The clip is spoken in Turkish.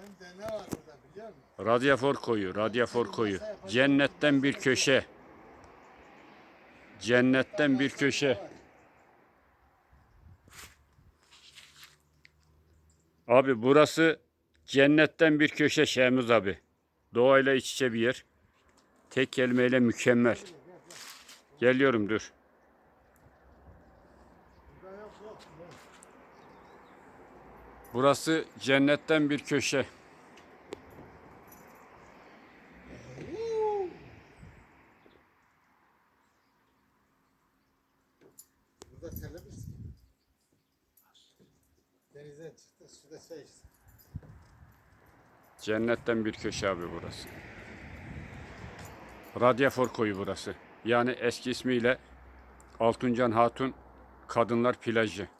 Hem de ne var burada biliyor musun? Radyafor koyu, radyafor koyu. Cennetten bir köşe. Cennetten bir köşe. Abi burası cennetten bir köşe Şemuz abi. Doğayla iç içe bir yer. Tek kelimeyle mükemmel. Geliyorum dur. Burası cennetten bir köşe. Burada terlemiş. Denizden çıktı suda çay içti. Cennetten bir köşe abi burası. Radyafor koyu burası. Yani eski ismiyle Altuncan Hatun Kadınlar Plajı.